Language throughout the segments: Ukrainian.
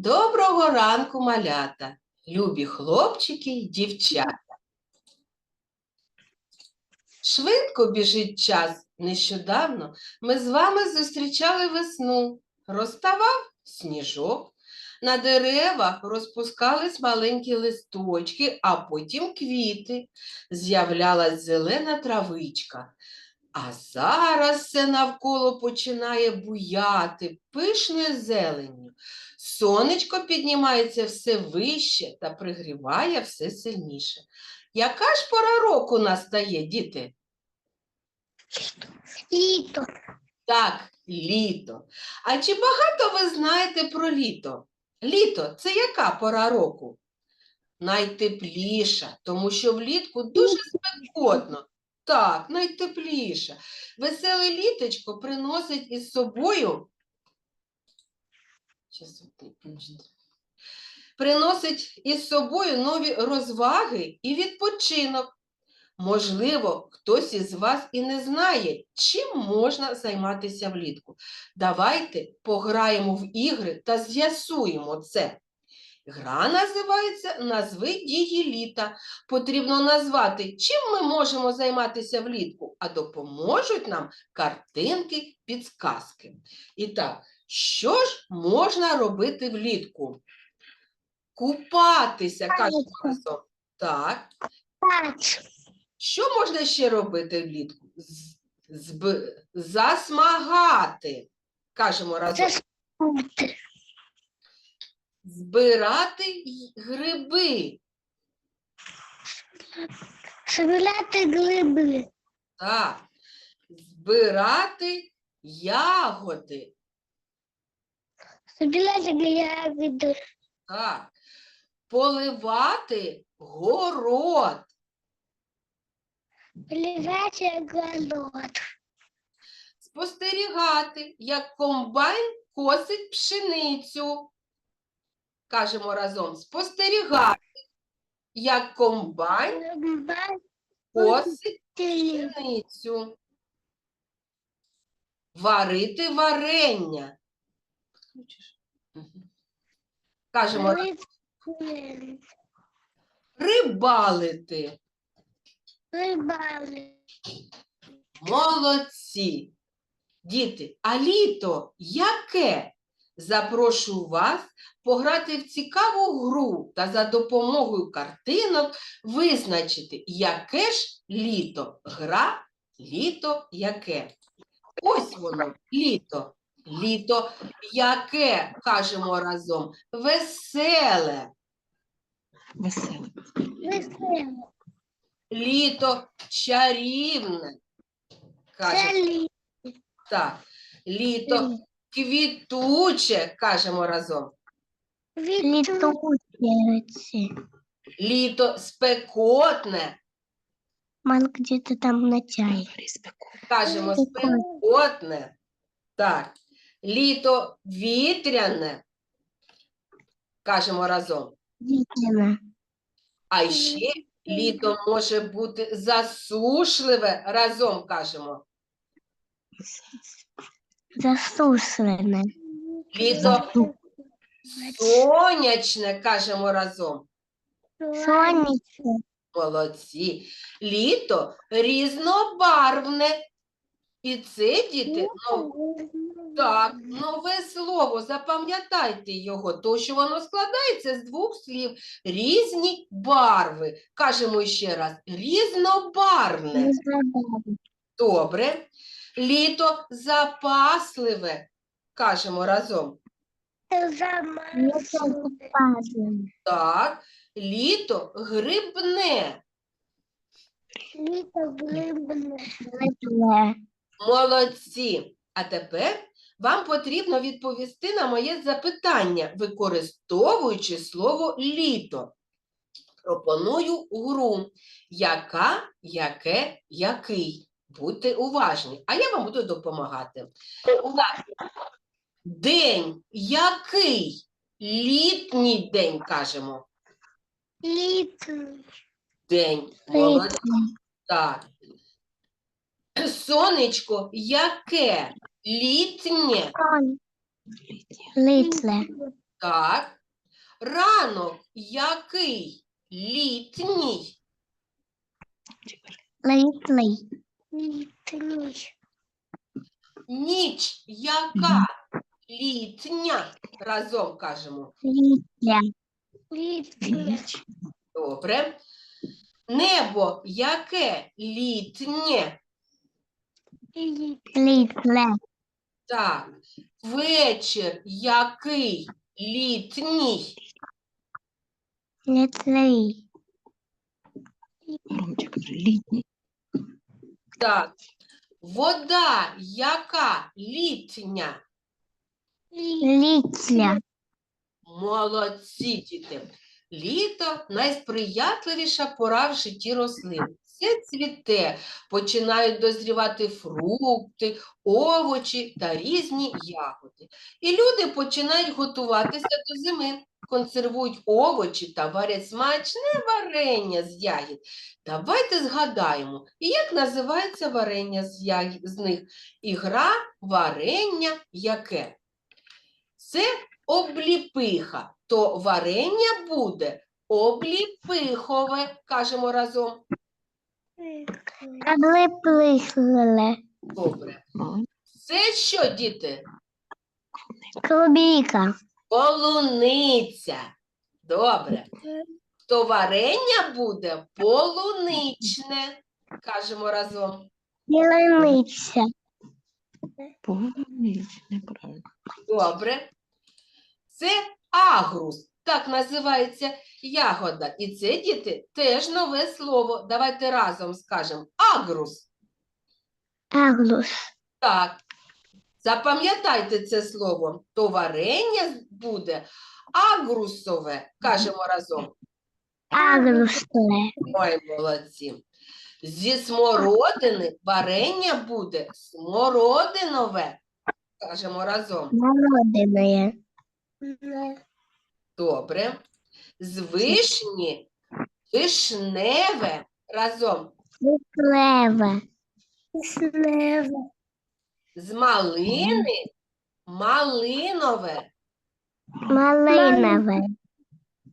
Доброго ранку, малята, любі хлопчики й дівчата. Швидко біжить час. Нещодавно ми з вами зустрічали весну. Розставав сніжок. На деревах розпускались маленькі листочки, а потім квіти. З'являлась зелена травичка. А зараз все навколо починає буяти пишною зеленню. Сонечко піднімається все вище та пригріває все сильніше. Яка ж пора року настає, діти? Літо. Так, літо. А чи багато ви знаєте про літо? Літо це яка пора року? Найтепліша, тому що влітку дуже спекотно. Так, найтепліша. Веселе літочко приносить із собою. Приносить із собою нові розваги і відпочинок. Можливо, хтось із вас і не знає, чим можна займатися влітку. Давайте пограємо в ігри та з'ясуємо це. Гра називається Назви дії літа. Потрібно назвати, чим ми можемо займатися влітку, а допоможуть нам картинки, підсказки. І так, що ж можна робити влітку? Купатися, Купатися. разом. Так. Що можна ще робити влітку? Засмагати. Кажемо разом. Заспути. Збирати гриби. Собирати гриби. Так. Збирати ягоди. Собирати ягоди. Так. Поливати город. Поливати огород. Спостерігати, як комбайн косить пшеницю. Кажемо разом. Спостерігати, як комбайн косить пшеницю. Варити варення. Кажемо, рибалити. Рибали. Молодці. Діти, а літо яке? Запрошую вас пограти в цікаву гру та за допомогою картинок визначити, яке ж літо. Гра літо яке. Ось воно, літо. Літо яке, кажемо разом, веселе. Веселе. Веселе. Літо чарівне. Кажемо так. Літо квітуче, кажемо разом. Літучі. Літо спекотне, Ман где-то там на чай. кажемо Спекотне. Так. Літо вітряне, кажемо разом. Вітряна. А ще літо може бути засушливе, разом кажемо. Засушлене. Літо сонячне, кажемо разом. Сонячне. Молодці. Літо різнобарвне. І це, діти, ну, так, нове слово, запам'ятайте його, то що воно складається з двох слів. Різні барви. Кажемо ще раз, різнобарвне. Добре. Літо запасливе. Кажемо разом. Так. Літо грибне. Літо глибне. Молодці. А тепер вам потрібно відповісти на моє запитання, використовуючи слово літо. Пропоную гру. Яка, яке, який. Будьте уважні, а я вам буду допомагати. Так. День який? Літній день кажемо. Літо. День. Молодці. Так. Сонечко яке? Літнє. Літле. Так. Ранок який? Літній. Літний. Літній. Ніч яка? Літня. Разом кажемо. Літня. Літня. Добре. Небо яке? Літнє. Літне. Так. Вечір який? Літній. Літний. Громче кажи. Літній. Так. Вода яка? Літня. Літня. Молодці, діти. Літо найсприятливіша пора в житті рослин. Все цвіте, починають дозрівати фрукти, овочі та різні ягоди. І люди починають готуватися до зими, консервують овочі та варять смачне варення з ягід. Давайте згадаємо, як називається варення з, яг- з них. Ігра варення яке? Це обліпиха, то варення буде обліпихове, кажемо разом. Облиплихле. Добре. Це що, діти? Клубіка. Полуниця. Добре. То варення буде полуничне, кажемо разом. Полуниця. Неправильно. Добре. Це агрус. Так називається ягода. І це, діти, теж нове слово. Давайте разом скажемо агрус. Аглус. Так, запам'ятайте це слово. То варення буде агрусове, кажемо разом. Аглусле. Ой, молодці. Зі смородини варення буде смородинове, кажемо разом. Молодине. Добре. З вишні вишневе разом. Виплеве. Виплеве. З малини малинове. Малинове.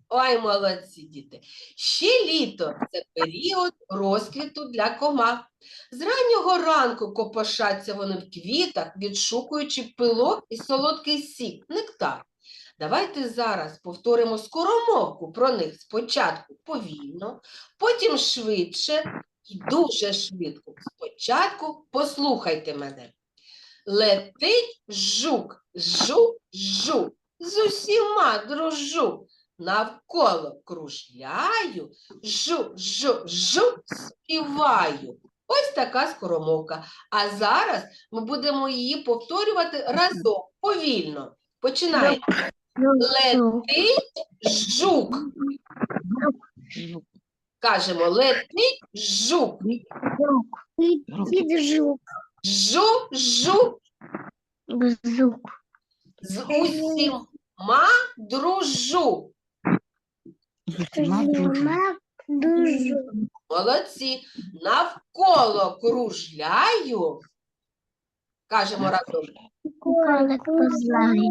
Ой, молодці діти. Ще літо це період розквіту для комах. З раннього ранку копошаться вони в квітах, відшукуючи пилок і солодкий сік, нектар. Давайте зараз повторимо скоромовку про них спочатку повільно, потім швидше і дуже швидко. Спочатку послухайте мене. Летить жук, жук, жук, з усіма дружу. Навколо кружляю, жу, жу, жу, співаю. Ось така скоромовка. А зараз ми будемо її повторювати разом, повільно. Починаємо. Летить жук. Жук. Кажемо, летить жук. Громче. жук. Жу, жу, Зук. з усіма дружу. Дуже. Молодці. Навколо кружляю. Кажемо разом. Колик позлає.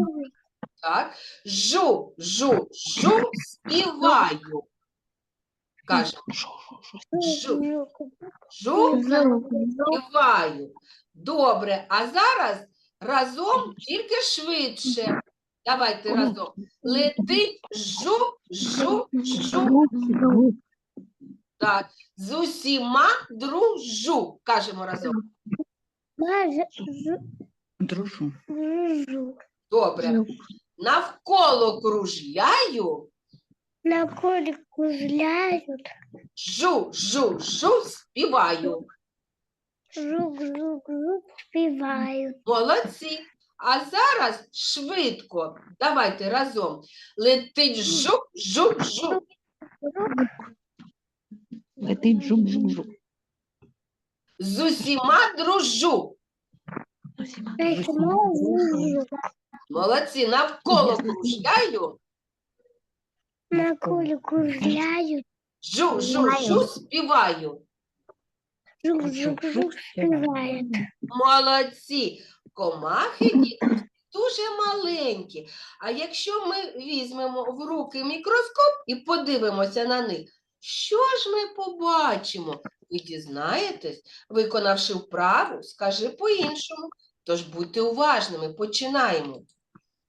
Так. Жу, жу, жу, співаю. Кажемо, Жу, жу, співаю. Добре, а зараз разом тільки швидше. Давайте разом. Летить жу, жу, жу. Так. З усіма дружу. Кажемо разом. Дружу. Добре. Навколо кружляю. На колику жляють. Жу, жу, жу, співаю. Жук, жук, жук співають. Молодці. А зараз швидко. Давайте разом. Летить жук, жук, жук. Летить жук, жук, жук. З усіма дружу. З усіма дружно. Молодці. Навколо кружляю. На колику жляють. Жу, жу, жу, співаю. Жук, жук, жук співають. Молодці. Комахи діти, дуже маленькі. А якщо ми візьмемо в руки мікроскоп і подивимося на них, що ж ми побачимо? Ви дізнаєтесь, виконавши вправу, скажи по-іншому. Тож будьте уважними, починаємо.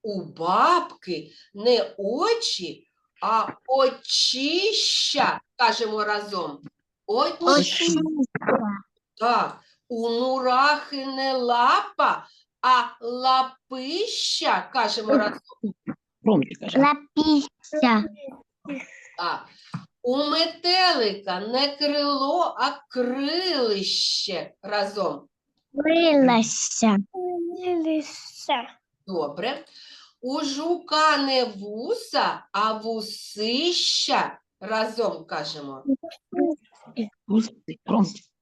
У бабки не очі, а очища, кажемо разом. Очі. Так, у мурахи не лапа, а лапища, кажемо разом. Громче. Лапища. Так. У метелика не крило, а крилище разом. Крилася. Крилася. Добре. У жука не вуса, а вусища разом кажемо.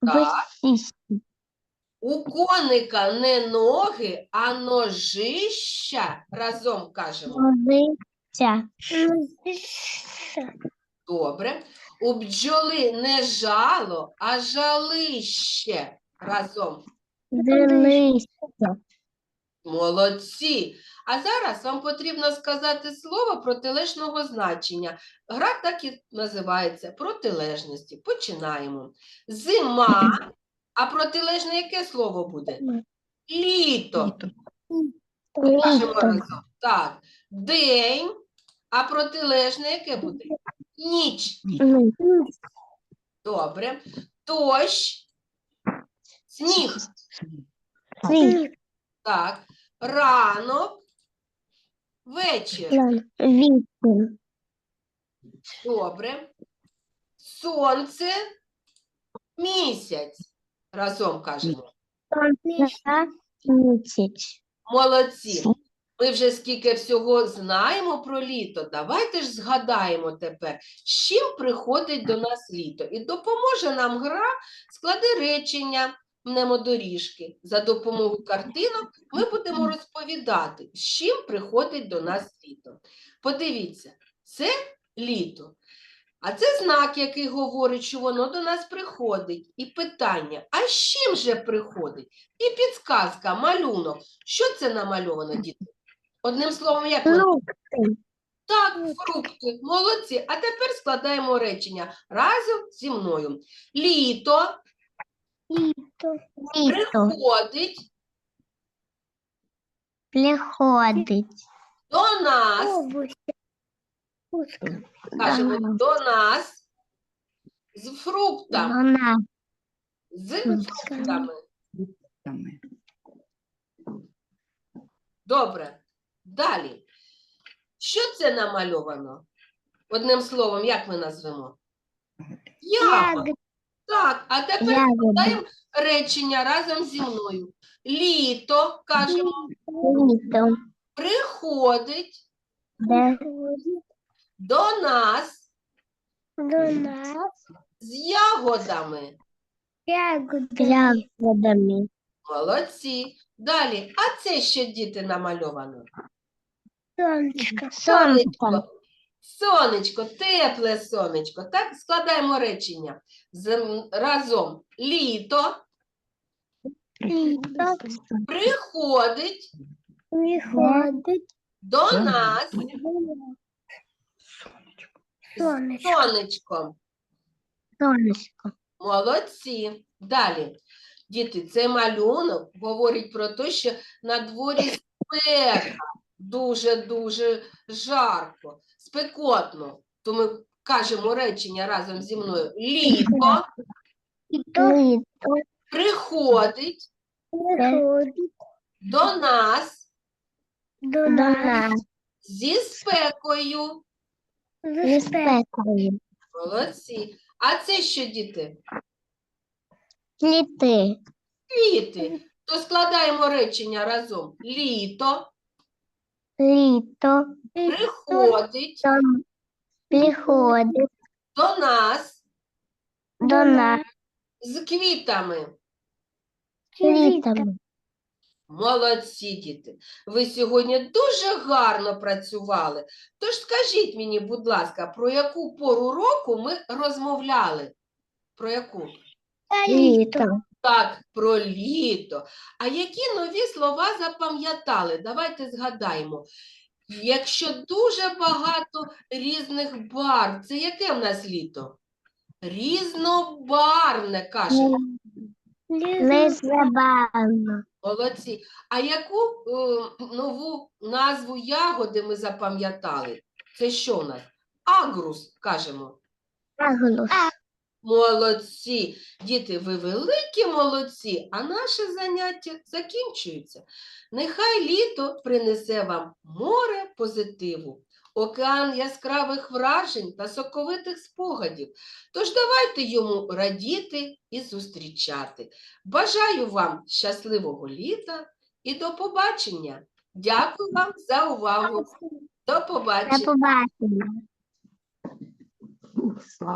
Так. У коника не ноги, а ножища разом кажемо. Добре. У бджоли не жало, а жалище разом. Дивися. Молодці. А зараз вам потрібно сказати слово протилежного значення. Гра так і називається протилежності. Починаємо. Зима. А протилежне яке слово буде? Літо. Літо. Кажемо разом. Так. День. А протилежне яке буде? Ніч. Добре. Дощ. Сніг. Сніг. Так. Ранок. Вечір. Вісім. Добре. Сонце. Місяць. Разом кажемо. Сонця. Місяць. Молодці. Ми вже скільки всього знаємо про літо. Давайте ж згадаємо тепер, з чим приходить до нас літо. І допоможе нам гра склади речення мнемодоріжки. За допомогою картинок ми будемо розповідати, з чим приходить до нас літо. Подивіться, це літо. А це знак, який говорить, що воно до нас приходить. І питання: а з чим же приходить? І підсказка, малюнок. Що це намальовано, діти? Одним словом, як? Фрукти. Так, фрукти, молодці. А тепер складаємо речення разом зі мною. Літо Літо. Літо. приходить Приходить. до нас, кажемо, Ага. до нас з фруктами, Вона. з фруктами. Добре. Далі. Що це намальовано? Одним словом, як ми назвемо? Ягода. Так, а тепер складаємо речення разом зі мною. Літо, кажемо, Літо. приходить Де? до нас До нас. з ягодами. Ягодами. Ягодами. Молодці. Далі. А це що діти намальовано? Сонечко. Сонечко. Сонечко, тепле сонечко. Так, складаємо речення разом. Літо Літо. приходить Приходить. до нас Сонечко. Сонечко. сонечком. Сонечко. Молодці. Далі. Діти, цей малюнок говорить про те, що на дворі спека дуже-дуже жарко, спекотно. То ми кажемо речення разом зі мною. Літо Літо. приходить Приходить. до нас До нас. зі спекою. З спекою. Молодці. А це що, діти? Літи. Квіти. То складаємо речення разом. Літо Літо. приходить Там приходить до нас до нас з квітами. літом. Молодці, діти. Ви сьогодні дуже гарно працювали. Тож скажіть мені, будь ласка, про яку пору року ми розмовляли? Про яку? Літо. Так, про літо. А які нові слова запам'ятали? Давайте згадаємо. Якщо дуже багато різних барв, це яке в нас літо? Різнобарвне, кажемо. Незабавно. Молодці. А яку е, нову назву ягоди ми запам'ятали? Це що у нас? Агрус, кажемо. Аглус. Молодці. Діти, ви великі молодці, а наше заняття закінчується. Нехай літо принесе вам море позитиву, океан яскравих вражень та соковитих спогадів. Тож давайте йому радіти і зустрічати. Бажаю вам щасливого літа і до побачення. Дякую вам за увагу. До До побачення. побачення. Слава